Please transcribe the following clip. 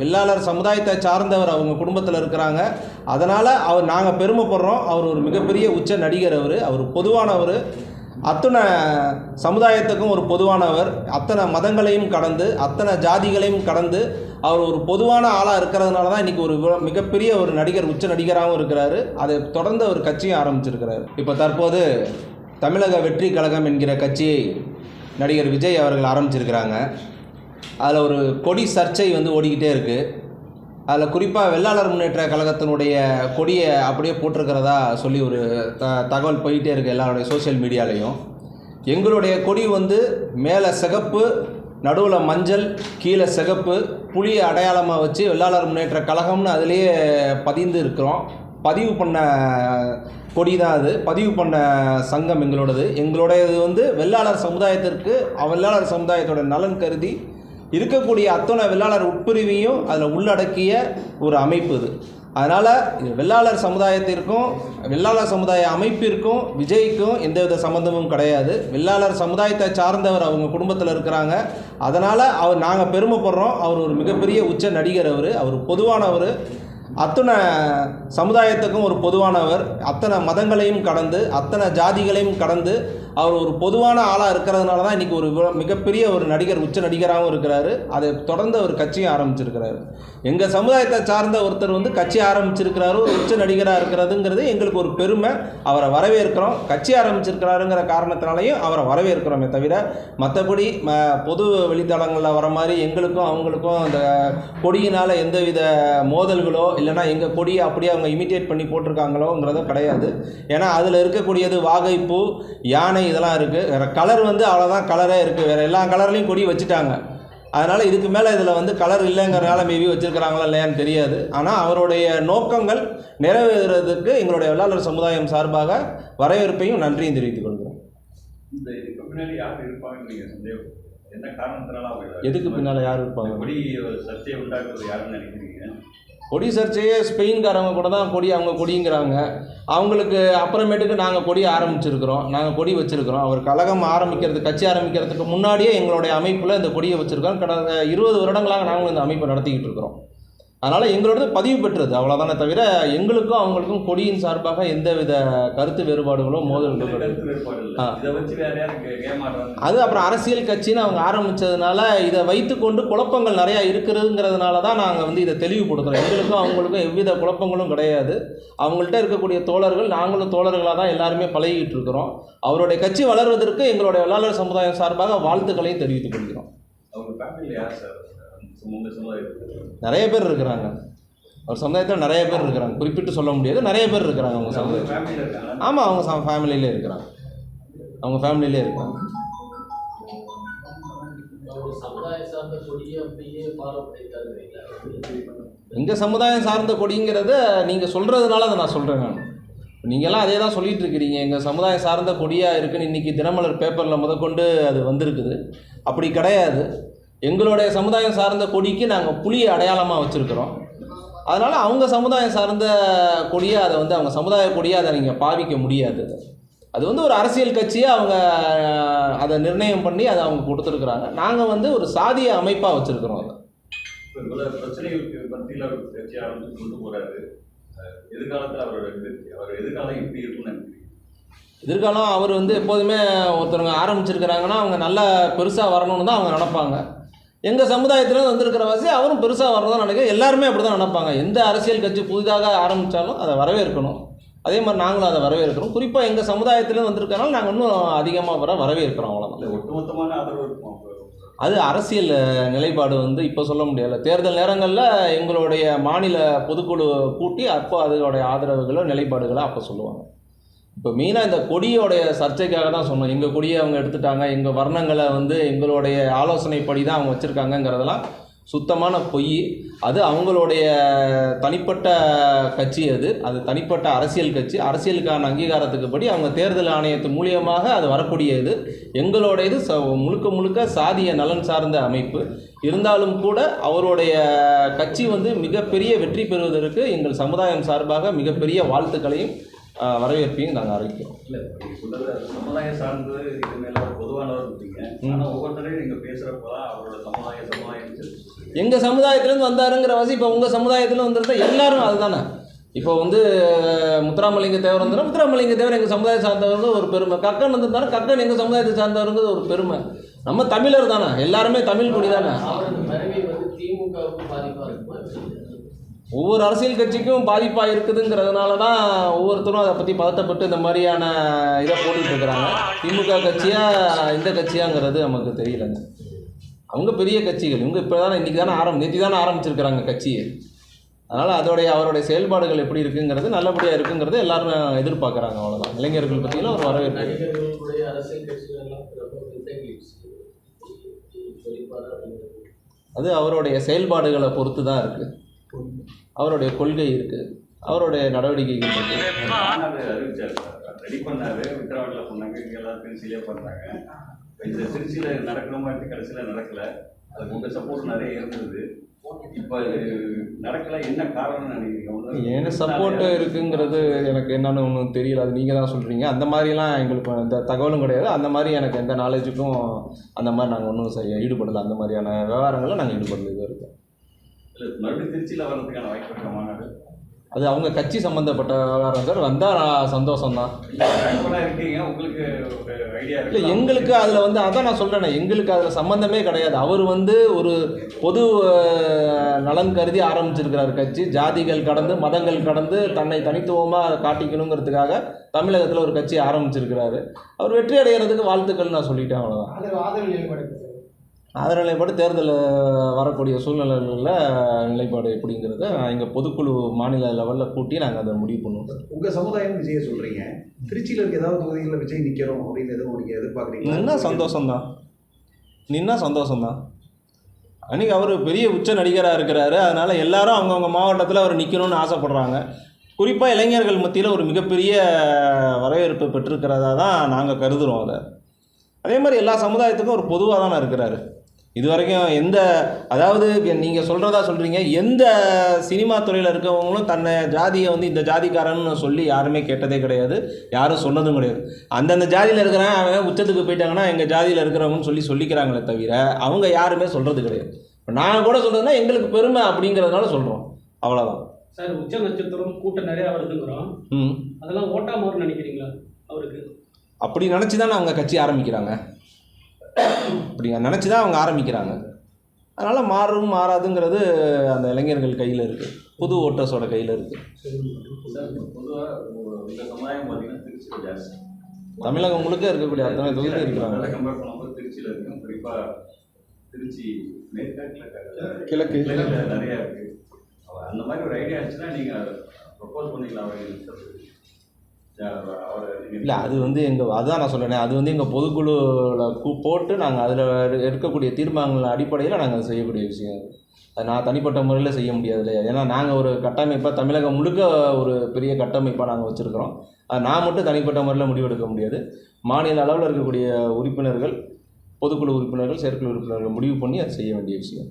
வெள்ளாளர் சமுதாயத்தை சார்ந்தவர் அவங்க குடும்பத்தில் இருக்கிறாங்க. அதனால் அவர் நாங்கள் பெருமைப்படுறோம். அவர் ஒரு மிகப்பெரிய உச்ச நடிகர் அவர். அவர் பொதுவானவர். அத்தனை சமுதாயத்துக்கும் ஒரு பொதுவானவர். அத்தனை மதங்களையும் கடந்து அத்தனை ஜாதிகளையும் கடந்து அவர் ஒரு பொதுவான ஆளாக இருக்கிறதுனால தான் இன்றைக்கி ஒரு மிகப்பெரிய ஒரு நடிகர் உச்ச நடிகராகவும் இருக்கிறாரு. அதை தொடர்ந்து அவர் கட்சியும் ஆரம்பிச்சிருக்கிறார். இப்போ தற்போது தமிழக வெற்றி கழகம் என்கிற கட்சியை நடிகர் விஜய் அவர்கள் ஆரம்பிச்சிருக்கிறாங்க. அதில் ஒரு கொடி சர்ச்சை வந்து ஓடிக்கிட்டே இருக்குது அதில் குறிப்பாக வெள்ளாளர் முன்னேற்ற கழகத்தினுடைய கொடியை அப்படியே போட்டிருக்கிறதா சொல்லி ஒரு த தகவல் போயிட்டே இருக்குது எல்லாருடைய சோஷியல் மீடியாலையும் எங்களுடைய கொடி வந்து மேலே சிகப்பு நடுவில் மஞ்சள் கீழே சிகப்பு புளியை அடையாளமாக வச்சு வெள்ளாளர் முன்னேற்ற கழகம்னு அதிலேயே பதிந்து இருக்கிறோம். பதிவு பண்ண கொடி தான் அது. பதிவு பண்ண சங்கம் எங்களோடது. எங்களுடையது வந்து வெள்ளாளர் சமுதாயத்திற்கு வெள்ளாளர் சமுதாயத்தோட நலன் கருதி இருக்கக்கூடிய அத்தனை வெள்ளாளர் உட்பிரிவையும் அதில் உள்ளடக்கிய ஒரு அமைப்பு இது. அதனால் இது வெள்ளாளர் சமுதாயத்திற்கும் வெள்ளாளர் சமுதாய அமைப்பிற்கும் விஜய்க்கும் எந்தவித சம்மந்தமும் கிடையாது. வெள்ளாளர் சமுதாயத்தை சார்ந்தவர் அவங்க குடும்பத்தில் இருக்கிறாங்க. அதனால் அவர் நாங்கள் பெருமைப்படுறோம். அவர் ஒரு மிகப்பெரிய உச்ச நடிகர் அவர். அவர் பொதுவானவர். அத்தனை சமுதாயத்துக்கும் ஒரு பொதுவானவர். அத்தனை மதங்களையும் கடந்து அத்தனை ஜாதிகளையும் கடந்து அவர் ஒரு பொதுவான ஆளாக இருக்கிறதுனால தான் இன்றைக்கி ஒரு மிகப்பெரிய ஒரு நடிகர் உச்ச நடிகராகவும் இருக்கிறாரு. அதை தொடர்ந்து அவர் கட்சியும் ஆரம்பிச்சிருக்கிறாரு. எங்கள் சமுதாயத்தை சார்ந்த ஒருத்தர் வந்து கட்சி ஆரம்பிச்சிருக்கிறாரு ஒரு உச்ச நடிகராக இருக்கிறதுங்கிறது எங்களுக்கு ஒரு பெருமை. அவரை வரவேற்கிறோம். கட்சி ஆரம்பிச்சிருக்கிறாருங்கிற காரணத்தினாலையும் அவரை வரவேற்கிறோமே தவிர மற்றபடி ம பொது வெளித்தளங்களில் வர மாதிரி எங்களுக்கும் அவங்களுக்கும் அந்த கொடியினால் எந்தவித மோதல்களோ இல்லைனா எங்கள் கொடியை அப்படியே அவங்க இமிட்டேட் பண்ணி போட்டிருக்காங்களோங்கிறதோ கிடையாது. ஏன்னா அதில் இருக்கக்கூடியது வாகைப்பூ யானை இதெல்லாம் இருக்குது வேறு கலர் வந்து அவ்வளோதான் கலரே இருக்குது வேறு எல்லா கலர்லேயும் கொடி வச்சுட்டாங்க. அதனால் இதுக்கு மேலே இதில் வந்து கலர் இல்லைங்கிறனால மேபி வச்சுருக்கிறாங்களா இல்லையான்னு தெரியாது. ஆனால் அவருடைய நோக்கங்கள் நிறைவேறுறதுக்கு எங்களுடைய வெள்ளாளர் சமுதாயம் சார்பாக வரவேற்பையும் நன்றியும் தெரிவித்துக் கொள்கிறோம். எதுக்கு பின்னால் யார் இருப்பாங்க? கொடி சர்ச்சையே ஸ்பெயின்காரங்க கூட தான் கொடி அவங்க கொடிங்கிறாங்க. அவங்களுக்கு அப்புறமேட்டுக்கு நாங்கள் கொடி ஆரம்பிச்சிருக்கிறோம். நாங்கள் கொடி வச்சுருக்கிறோம். அவர் கழகம் ஆரம்பிக்கிறது கட்சி ஆரம்பிக்கிறதுக்கு முன்னாடியே எங்களுடைய அமைப்பில் இந்த கொடியை வச்சுருக்கோம் கடந்த இருபது வருடங்களாக நாங்களும் இந்த அமைப்பை நடத்திக்கிட்டு இருக்கிறோம். அதனால் எங்களோடது பதிவு பெற்றது. அவ்வளோதானே தவிர எங்களுக்கும் அவங்களுக்கும் கொடியின் சார்பாக எந்தவித கருத்து வேறுபாடுகளோ மோதல்களோ அது அப்புறம் அரசியல் கட்சின்னு அவங்க ஆரம்பித்ததுனால இதை வைத்துக்கொண்டு குழப்பங்கள் நிறையா இருக்கிறதுங்கிறதுனால தான் நாங்கள் வந்து இதை தெளிவுபடுத்துகிறோம் எங்களுக்கும் அவங்களுக்கும் எவ்வித குழப்பங்களும் கிடையாது. அவங்கள்ட்ட இருக்கக்கூடிய தோழர்கள் நாங்களும் தோழர்களாக தான் எல்லாருமே பழகிட்டு இருக்கிறோம். அவருடைய கட்சி வளர்வதற்கு எங்களுடைய வெள்ளாளர் சமுதாயம் சார்பாக வாழ்த்துக்களையும் தெரிவித்துக் கொள்கிறோம். அவங்க ஃபேமிலியில் யார் சார்? நிறைய பேர் இருக்கிறாங்க. அவர் சமுதாயத்தில் நிறைய பேர் இருக்கிறாங்க. குறிப்பிட்டு சொல்ல முடியாது. நிறைய பேர் இருக்கிறாங்க அவங்க சமுதாயம் சமுதாயத்தில். ஆமாம் அவங்க ஃபேமிலியிலே இருக்கிறாங்க. அவங்க ஃபேமிலியிலே இருக்காங்க. எங்கள் சமுதாயம் சார்ந்த கொடிங்கிறத நீங்கள் சொல்கிறதுனால அதை நான் சொல்கிறேன் நான். நீங்கள்லாம் அதே தான் சொல்லிகிட்டு இருக்கிறீங்க. எங்கள் சமுதாயம் சார்ந்த கொடியாக இருக்குன்னு இன்றைக்கி தினமலர் பேப்பரில் முதற்கொண்டு அது வந்திருக்குது. அப்படி கிடையாது. எங்களுடைய சமுதாயம் சார்ந்த கொடிக்கு நாங்கள் புலியை அடையாளமாக வச்சுருக்கிறோம். அதனால் அவங்க சமுதாயம் சார்ந்த கொடியை அதை வந்து அவங்க சமுதாய கொடியை அதை நீங்கள் பாவிக்க முடியாது. அது வந்து ஒரு அரசியல் கட்சியை அவங்க அதை நிர்ணயம் பண்ணி அதை அவங்க கொடுத்துருக்குறாங்க. நாங்கள் வந்து ஒரு சாதிய அமைப்பாக வச்சுருக்கிறோம் அதை. இப்போ இவ்வளவு பிரச்சனைகளுக்கு மத்தியில் அவர் கட்சி ஆரம்பிச்சு கொண்டு போறாரு. அஹ் எதிர்காலத்தில் அவரோட இது அவர் எதிர்காலம் எப்படி இருக்கும்னு நினைக்கிறீங்க எதிர்காலம் அவர் வந்து எப்போதுமே ஒருத்தவங்க ஆரம்பிச்சிருக்கிறாங்கன்னா அவங்க நல்லா பெருசாக வரணும்னு தான் அவங்க நினைப்பாங்க. எங்கள் சமுதாயத்தில் வந்திருக்கிற வாசி அவரும் பெருசாக வரணும் தான் நினைக்கிறேன் எல்லாருமே அப்படி தான் நினைப்பாங்க. எந்த அரசியல் கட்சி புதிதாக ஆரம்பித்தாலும் அதை வரவேற்கணும். அதே மாதிரி நாங்களும் அதை வரவேற்கிறோம். குறிப்பாக எங்கள் சமுதாயத்தில் வந்திருக்கனால நாங்கள் இன்னும் அதிகமாக வர வரவேற்கிறோம் அவ்வளோதான் ஒட்டுமொத்தமான ஆதரவு இருக்கும் அது அரசியல் நிலைப்பாடு வந்து இப்போ சொல்ல முடியல. தேர்தல் நேரங்களில் எங்களுடைய மாநில பொதுக்குழு கூட்டி அப்போ அதோடைய ஆதரவுகளோ நிலைப்பாடுகளோ அப்போ சொல்லுவாங்க. இப்போ மெயினாக இந்த கொடியோடைய சர்ச்சைக்காக தான் சொன்னோம். எங்கள் கொடியை அவங்க எடுத்துட்டாங்க எங்கள் வர்ணங்களை வந்து எங்களுடைய ஆலோசனைப்படி தான் அவங்க வச்சுருக்காங்கங்கிறதெல்லாம் சுத்தமான பொய். அது அவங்களுடைய தனிப்பட்ட கட்சி அது. அது தனிப்பட்ட அரசியல் கட்சி. அரசியலுக்கான அங்கீகாரத்துக்கு படி அவங்க தேர்தல் ஆணையத்து மூலியமாக அது வரக்கூடியது. எங்களுடையது ச முழுக்க முழுக்க சாதிய நலன் சார்ந்த அமைப்பு. இருந்தாலும் கூட அவருடைய கட்சி வந்து மிகப்பெரிய வெற்றி பெறுவதற்கு எங்கள் சமுதாயம் சார்பாக மிகப்பெரிய வாழ்த்துக்களையும் வரவேற்பையும் நாங்கள் அறிவிக்கிறோம். இல்லை அது சமுதாயம் சார்ந்தது இது மேல பொதுவானவர் இருக்கீங்க ம். ஆனால் ஒவ்வொருத்தரையும் நீங்க பேசுறப்ப தான் அவரோட சமுதாய சமுதாயம் எங்கள் சமுதாயத்துலேருந்து வந்தாருங்கிற வாசி இப்போ உங்கள் சமுதாயத்தில் வந்துருந்தா எல்லாரும் அதுதானே? இப்போ வந்து முத்துராமலிங்க தேவர் வந்தாலும் முத்துராமலிங்க தேவர் எங்கள் சமுதாயம் சார்ந்தவங்க ஒரு பெருமை. கக்கன் வந்திருந்தாலும் கக்கன் எங்கள் சமுதாயத்தை சார்ந்தவருங்கிறது ஒரு பெருமை. நம்ம தமிழர் தானே. எல்லாருமே தமிழ் குடி தானே. இருக்குமா? ஒவ்வொரு அரசியல் கட்சிக்கும் பாதிப்பாக இருக்குதுங்கிறதுனால தான் ஒவ்வொருத்தரும் அதை பற்றி பதட்டப்பட்டு இந்த மாதிரியான இதை போட்டுட்டு இருக்கிறாங்க. திமுக கட்சியா இந்த கட்சியாங்கிறது நமக்கு தெரியலங்க. அவங்க பெரிய கட்சிகள். இவங்க இப்போ தானே இன்றைக்கி தானே ஆரம்பி நேற்று தானே ஆரம்பிச்சிருக்கிறாங்க கட்சியை. அதனால் அதோடைய அவருடைய செயல்பாடுகள் எப்படி இருக்குங்கிறது நல்லபடியாக இருக்குங்கிறது எல்லாரும் எதிர்பார்க்குறாங்க அவ்வளோதான் இளைஞர்கள் பற்றியும் ஒரு வரவேற்பு. அது அவருடைய செயல்பாடுகளை பொறுத்து தான் இருக்குது அவருடைய கொள்கை இருக்குது அவருடைய நடவடிக்கைகள் ரெடி பண்ணாரு உத்தரவாண்டில் பண்ணாங்க. இங்கே திருச்சியிலே பண்ணுறாங்க இந்த திருச்சியில் நடக்கிற மாதிரி கடைசியில் நடக்கல? அதுக்கு உங்கள் சப்போர்ட் நிறைய இருந்தது. இப்போ நடக்கல என்ன காரணம்னு நினைக்கிறீங்க? ஒண்ணு- ஏன்னு சப்போர்ட் இருக்குங்கிறது எனக்கு என்னன்னு ஒன்றும் தெரியல. அது நீங்கள் தான் சொல்கிறீங்க அந்த மாதிரிலாம் எங்களுக்கு எந்த தகவலும் கிடையாது. அந்த மாதிரி எனக்கு எந்த நாலேஜுக்கும் அந்த மாதிரி நாங்கள் ஒன்றும் சரியாக ஈடுபடலை. அந்த மாதிரியான விவகாரங்களில் நாங்கள் ஈடுபடல இது வரைக்கும் மறுபடியும் திருச்சியில் வர்றதுக்கான வாய்ப்பு இருக்க மாநாடு? அது அவங்க கட்சி சம்மந்தப்பட்ட விவகாரம் சார். வந்தால் சந்தோஷம் தான் கூட இருக்கீங்க. உங்களுக்கு ஒரு ஐடியா இல்லை இருக்கு எங்களுக்கு அதில் வந்து அதான் நான் சொல்கிறேனே எங்களுக்கு அதில் சம்மந்தமே கிடையாது. அவர் வந்து ஒரு பொது நலன் கருதி ஆரம்பிச்சிருக்கிறார் கட்சி. ஜாதிகள் கடந்து மதங்கள் கடந்து தன்னை தனித்துவமாக காட்டிக்கணுங்கிறதுக்காக தமிழகத்தில் ஒரு கட்சி ஆரம்பிச்சிருக்கிறாரு. அவர் வெற்றி அடைகிறதுக்கு வாழ்த்துக்கள் நான் சொல்லிட்டேன் அவ்வளோதான் ஆதரவு நிலைப்பாடு தேர்தல் வரக்கூடிய சூழ்நிலைகளில் நிலைப்பாடு எப்படிங்கிறத எங்கள் பொதுக்குழு மாநில லெவலில் கூட்டி நாங்கள் அதை முடிவு பண்ணுவோம். சார் உங்க சமுதாயம் விஜய சொல்றீங்க. திருச்சியில இருக்க ஏதாவது தொகுதிகளில் விஜய் நிக்கிறோம் அப்படின்னு எதுவும் நீங்க எதிர்பார்க்குறீங்களா? நின்னா சந்தோஷம்தான். நின்னா சந்தோஷம்தான். அன்றைக்கி அவர் பெரிய உச்ச நடிகராக இருக்கிறாரு. அதனால் எல்லாரும் அவங்கவுங்க மாவட்டத்தில் அவர் நிற்கணும்னு ஆசைப்பட்றாங்க. குறிப்பாக இளைஞர்கள் மத்தியில் ஒரு மிகப்பெரிய வரவேற்பு பெற்றிருக்கிறதா தான் நாங்கள் கருதுகிறோம் அதை. அதே மாதிரி எல்லா சமுதாயத்துக்கும் ஒரு பொதுவாக தானே இருக்கிறாரு. இது வரைக்கும் எந்த அதாவது நீங்கள் சொல்கிறதா சொல்கிறீங்க எந்த சினிமா துறையில் இருக்கவங்களும் தன்னை ஜாதியை வந்து இந்த ஜாதிக்காரன்னு சொல்லி யாருமே கேட்டதே கிடையாது யாரும் சொன்னதும் கிடையாது. அந்தந்த ஜாதியில் இருக்கிறவன் அவன் உச்சத்துக்கு போயிட்டாங்கன்னா எங்கள் ஜாதியில் இருக்கிறவங்கன்னு சொல்லி சொல்லிக்கிறாங்களே தவிர அவங்க யாருமே சொல்கிறது கிடையாது. இப்போ நான் கூட சொல்கிறதுனா எங்களுக்கு பெருமை அப்படிங்கிறதுனால சொல்கிறோம் அவ்வளோதான் சார் உச்ச நட்சத்திரம் கூட்டம் நிறையா வருதுங்கிறோம். ம். அதெல்லாம் ஓட்டா மாறும்னு நினைக்கிறீங்களா அவருக்கு? அப்படி நினச்சி தானே அவங்க கட்சி ஆரம்பிக்கிறாங்க. அப்படி நினச்சி தான் அவங்க ஆரம்பிக்கிறாங்க. அதனால் மாறும் மாறாதுங்கிறது அந்த இளைஞர்கள் கையில் இருக்குது புது ஓட்டர்ஸோட கையில் இருக்குது பொதுவாக சமுதாயம் பார்த்தீங்கன்னா தமிழகம் முழுக்க இருக்கக்கூடிய அத்தனை தொகுதி இருக்கிறாங்க. திருச்சியில் இருக்கும் திருச்சி கிழக்கு. நிறையா இருக்குது அந்த மாதிரி ஒரு ஐடியா இருந்துச்சுன்னா நீங்கள் ப்ரொப்போஸ் பண்ணிக்கலாம் இல்லை அது வந்து எங்கள் அதுதான் நான் சொல்கிறேனே அது வந்து எங்கள் பொதுக்குழுவில் கூ போட்டு நாங்கள் அதில் இருக்கக்கூடிய தீர்மானங்கள் அடிப்படையில் நாங்கள் அதை செய்யக்கூடிய விஷயம். அது அது நான் தனிப்பட்ட முறையில் செய்ய முடியாது இல்லையா ஏன்னா நாங்கள் ஒரு கட்டமைப்பாக தமிழகம் முழுக்க ஒரு பெரிய கட்டமைப்பாக நாங்கள் வச்சுருக்கிறோம். அது நான் மட்டும் தனிப்பட்ட முறையில் முடிவெடுக்க முடியாது. மாநில அளவில் இருக்கக்கூடிய உறுப்பினர்கள் பொதுக்குழு உறுப்பினர்கள் செயற்குழு உறுப்பினர்கள் முடிவு பண்ணி அதை செய்ய வேண்டிய விஷயம்.